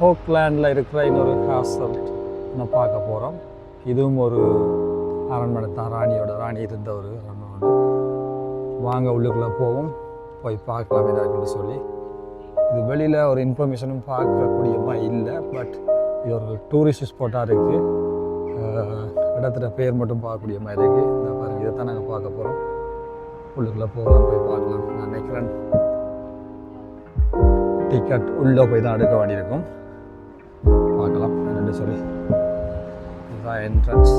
ஹோக்லேண்டில் இருக்கிற இன்னொரு ஹாஸ்டல் நம்ம பார்க்க போகிறோம் இதுவும் ஒரு அரண்மனை தான் ராணியோட ராணி இருந்த ஒரு அரண்மனை. வாங்க உள்ளுக்குள்ளே போவோம். போய் பார்க்கலாம் ஏதாச்சும் சொல்லி. இது வெளியில் ஒரு இன்ஃபர்மேஷனும் பார்க்கக்கூடியமா இல்லை பட் இது ஒரு டூரிஸ்ட் ஸ்பாட்டாக இருக்குது இடத்துல பேர் மட்டும் பார்க்கக்கூடிய மாதிரி இருக்குது இந்த பாருங்கள் இதை தான் நாங்கள் பார்க்க போகிறோம் உள்ளுக்குள்ளே போகலாம் போய் பார்க்கலாம். நான் நினைக்கிறேன். டிக்கெட் உள்ளே போய் தான் எடுக்க வேண்டியிருக்கும். என்னென்னு சொல்லி இதுதான் entrance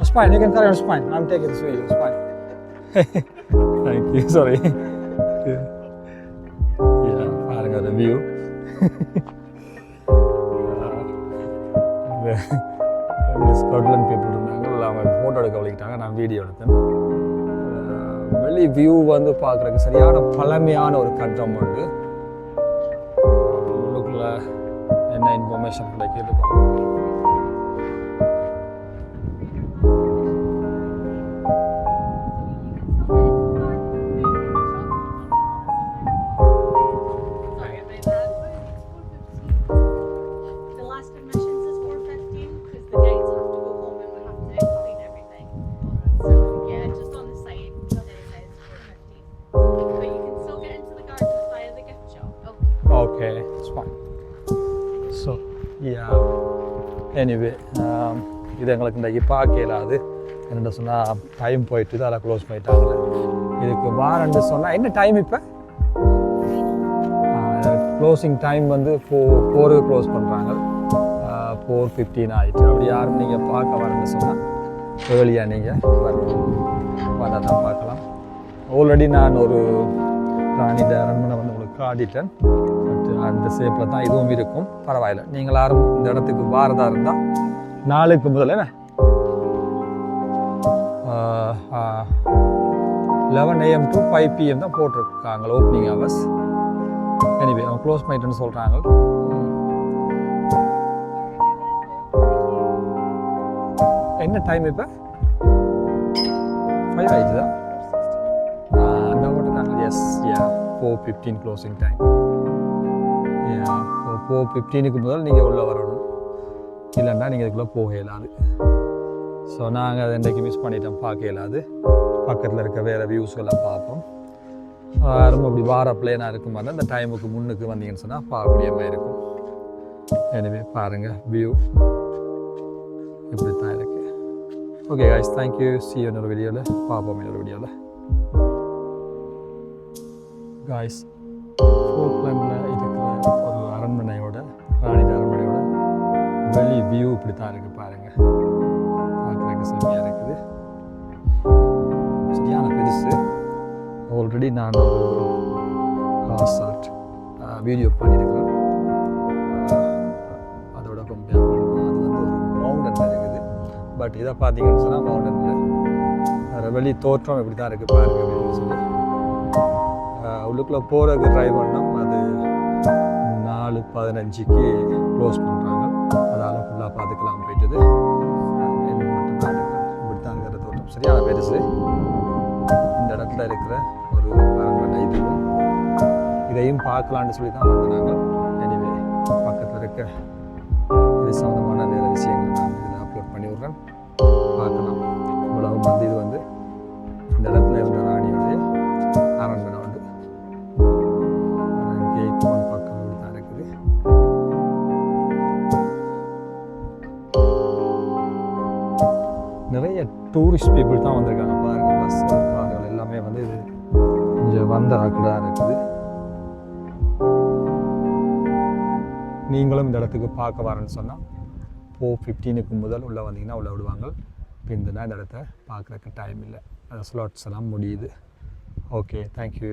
It's fine, you can carry on, it's fine. I'm taking this video, it's fine. Thank you, sorry. yeah, பாருங்க the view. ஸ்காட்லாண்ட் பீப்புள் இருந்தாங்க அவங்க ஃபோட்டோ எடுக்க வலிக்கிட்டாங்க நான் வீடியோ எடுத்தேன் அஹ் வியூ வந்து பார்க்குறக்கு சரியான பழமையான ஒரு கட்டம் உண்டு. உள்ளுக்குள்ள என்ன இன்ஃபர்மேஷன் கிடைக்கிது? Okay. It's fine. So, yeah. Anyway, um, இது எங்களுக்கு இன்றைக்கி பார்க்க இயலாது என்னென்ன சொன்னால் டைம் போயிட்டு அதில் க்ளோஸ் பண்ணிட்டாங்களே இதுக்கு வாரண்டு சொன்னால் என்ன டைம் இப்போ க்ளோசிங் டைம் வந்து ஃபோ ஃபோரு க்ளோஸ் பண்ணுறாங்க ஃபோர் ஃபிஃப்டீன் ஆகிட்டு அப்படி யாரும் நீங்கள் பார்க்க வரேன்னு சொன்னால் ஏர்லியாக நீங்கள் வரணும் வந்தால் தான் பார்க்கலாம் ஆல்ரெடி நான் ஒரு ராணிட அரண்மனை வந்து உங்களுக்கு காட்டிட்டேன் அந்த ஷேப்பில் தான் இதுவும் இருக்கும். பரவாயில்ல. நீங்கள் யாரும் இந்த இடத்துக்கு வாரதா இருந்தால் நாளுக்கு முதல்ல என்ன? Eleven AM to five PM தான் போட்டிருக்காங்க ஓப்பனிங் ஹவர்ஸ் எனிவே அவங்க க்ளோஸ் பண்ணிட்டுன்னு சொல்கிறாங்க என்ன டைம் இப்போ? ஃபைவ் ஆயிடுதா? அந்த போட்டிருக்காங்க yes yeah four fifteen closing time four ஃபிஃப்டீனுக்கு முதல் நீங்கள் உள்ளே வரணும். இல்லைன்னா நீங்கள் இதுக்குள்ளே போக இயலாது. ஸோ நாங்கள் அதை இன்றைக்கு மிஸ் பண்ணிட்டோம். பார்க்க இயலாது. பக்கத்தில் இருக்க வேறு வியூஸ் எல்லாம் பார்ப்போம். ரொம்ப அப்படி வார பிளேனாக இருக்கும் போது அந்த டைமுக்கு முன்னுக்கு வந்தீங்கன்னு சொன்னால் பார்க்கக்கூடிய மாதிரி இருக்கும். எனவே பாருங்கள் வியூ இப்படி தான் இருக்குது ஓகே காய்ஸ் தேங்க்யூ சி இன்னொரு வீடியோவில் பார்ப்போம் இன்னொரு வீடியோவில் காய்ஸ் ஃபோக்லேண்டில் அரண்மனையோட ராணிட அரண்மனையோட வெளி வியூ இப்படி தான் இருக்குது பாருங்கள் பார்க்குறதுக்கு செம்மையாக இருக்குது. சரியான பெருசு. ஆல்ரெடி நான் ஒரு வீடியோ பண்ணியிருக்கிறேன் அதோட கம்பேர் பண்ணுவோம் அது வந்து ஒரு மவுண்டன் இருக்குது. பட் இதை பார்த்தீங்கன்னு சொன்னால் மவுண்டனில் வேறு வெளி தோற்றம் இப்படி தான் இருக்குது பாருங்கள் அப்படின்னு சொல்லி. உள்ளுக்குள்ளே போகிறதுக்கு ட்ரை பண்ணோம். அது நாலு பதினஞ்சுக்கு க்ளோஸ் பண்ணுறாங்க அதால் ஃபுல்லாக பார்த்துக்கலாம் போயிட்டது. இப்படி தோட்டம் சரியான பெருசு. இந்த இடத்துல இருக்கிற ஒரு அரண்மனை இதுவும் இதையும் பார்க்கலான்னு சொல்லி தான் வந்து நாங்கள் நிறைய டூரிஸ்ட் பீப்புள் தான் வந்திருக்காங்க. பாருங்க பஸ் கார்கள் எல்லாமே வந்து இது கொஞ்சம் வந்த ஆக்கடாக இருக்குது. நீங்களும் இந்த இடத்துக்கு பார்க்க வரேன்னு சொன்னால் போ ஃபிஃப்டீனுக்கு முதல் உள்ளே வந்தீங்கன்னா உள்ளே விடுவாங்க. பிந்துனா இந்த இடத்த பார்க்குறக்கு டைம் இல்லை. அந்த ஸ்லாட்ஸ் எல்லாம் முடியுது. Okay thank you